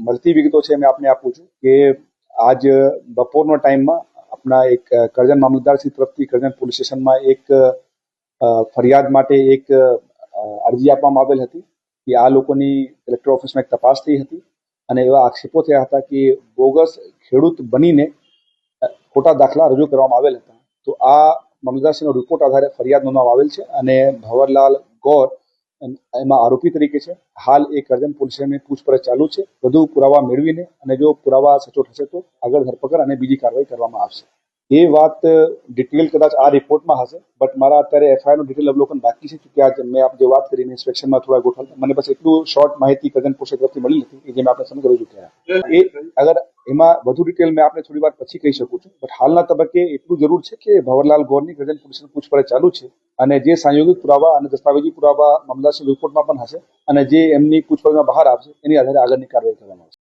મળતી વિગતો છે મેં આપને આપું છું કે આજ બપોરનો ટાઈમમાં આપણા એક કરજણ મામલતદાર શ્રી તરફથી કરજણ પોલીસ સ્ટેશનમાં એક ફરિયાદ માટે એક અરજી આપવામાં આવેલ હતી કે આ લોકોની કલેક્ટર ઓફિસમાં એક તપાસ થઈ હતી અને એવા આક્ષેપો થયા હતા કે બોગસ ખેડૂત બનીને ખોટા દાખલા રજૂ કરવામાં આવેલ હતા. તો આ મામલતદારશ્રીનો રિપોર્ટ આધારે ફરિયાદ નોંધવામાં આવેલ છે અને ભવરલાલ ગોર એમ- આરોપી તરીકે છે. હાલ એ કરજણ પોલીસને પૂછપરછ ચાલુ છે. વધુ પુરાવા મેળવીને અને જો પુરાવા સચોટ હશે તો આગળ ધરપકડ અને બીજી કાર્યવાહી કરવામાં આવશે. એ વાત ડિટેલ કદાચ આ રિપોર્ટમાં હશે બટ મારા અત્યારે એફઆઈઆરનું ડિટેલ અવલોકન બાકી છે કે આ મેં આપ જે વાત કરીને ઇન્સ્પેક્શનમાં થોડા ગોઠવ મને બસ એટલું શોર્ટ માહિતી કરજણ પોલીસ તરફથી મળી હતી કે જે મેં આપણે સમગ્ર ચૂક્યા એ અગર એમાં વધુ ડિટેલ મેં આપને થોડી વાર પછી કહી શકું છું બટ હાલના તબક્કે એટલું જરૂર છે કે ભવરલાલ ગોરની કરજણ પોલીસની પૂછપરછ ચાલુ છે અને જે સાંયોગિક પુરાવા અને દસ્તાવેજી પુરાવા મામલતદારશ્રી રિપોર્ટમાં પણ હશે અને જે એમની પૂછપરછમાં બહાર આવશે, એની આધારે આગળની કાર્યવાહી કરવામાં આવશે.